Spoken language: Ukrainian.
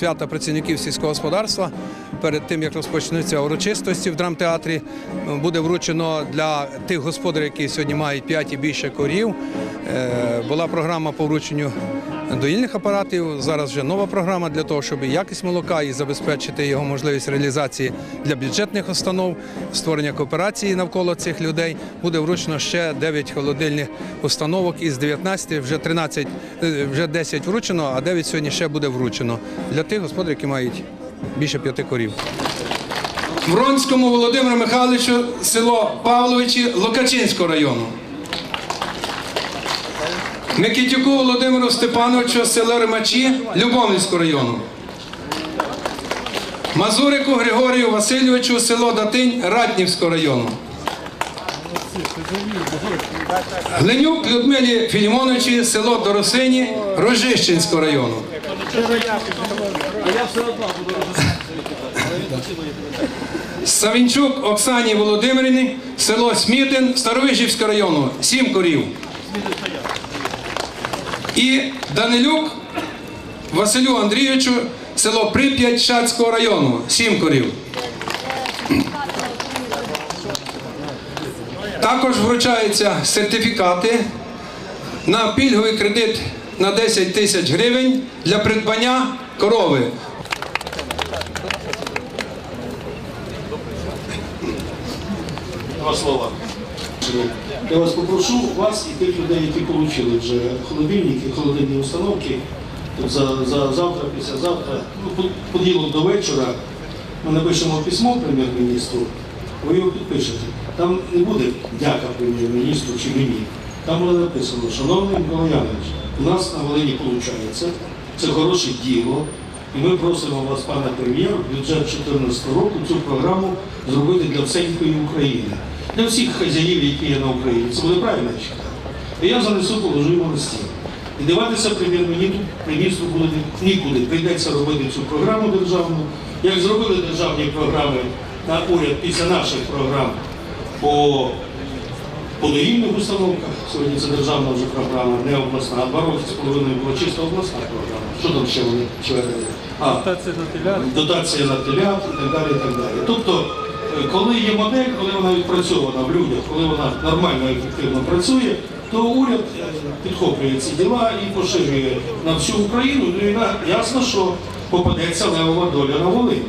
свята працівників сільського господарства. Перед тим як розпочнуться урочистості в драмтеатрі, буде вручено для тих господарів, які сьогодні мають 5 і більше корів. Е, Була програма по врученню доїльних апаратів. Зараз вже нова програма для того, щоб якість молока і забезпечити його можливість реалізації для бюджетних установ, створення кооперації навколо цих людей. Буде вручено ще 9 холодильних установок із 19, вже 13, е, вже 10 вручено, а 9 сьогодні ще буде вручено для тих господарів, які мають більше п'яти корів. Вронському Володимиру Михайловичу, село Павловичі Локачинського району. Микитюку Володимиру Степановичу, село Римачі, Любомльського району. Мазурику Григорію Васильовичу, село Датинь, Ратнівського району. Гленюк Людмилі Філімоновичі, село Доросині, Рожищенського району. Савінчук Оксані Володимирівні, село Смітин, Старовижівського району, сім корів. І Данилюк Василю Андрійовичу, село Прип'ять Шацького району, сім корів. Також вручаються сертифікати на пільговий кредит на 10 тисяч гривень для придбання корови. Два слова. Я вас попрошу вас і тих людей, які отримали вже холодильники, холодильні установки, за, за завтра, післязавтра, ну, по- понеділок до вечора, ми напишемо письмо прем'єр-міністру, ви його підпишете. Там не буде дяка прем'єр-міністру чи мені. Там буде написано, шановний Микола Янович, у нас на Волині виходить, це хороше діло. І ми просимо вас, пане прем'єр, бюджет 2014 року цю програму зробити для всенької України, для всіх хазяїв, які є на Україні. Це буде правильно я читаю. І я занесу, положу йому на стіл. І диватися прем'єр-міністру міністру буде нікуди. Прийдеться робити цю програму державну. Як зробили державні програми на уряд після наших програм по по доїльних установках. Сьогодні це державна вже програма, не обласна, а два роки з половиною була чисто обласна програма. Що там ще вони чверили? Дотація на телят. дотація на телят і так далі. І так далі. Тобто, е, коли є модель, коли вона відпрацьована в людях, коли вона нормально і ефективно працює, то уряд е, підхоплює ці діла і поширює на всю Україну. Ну і ясно, що попадеться левова доля на Волині.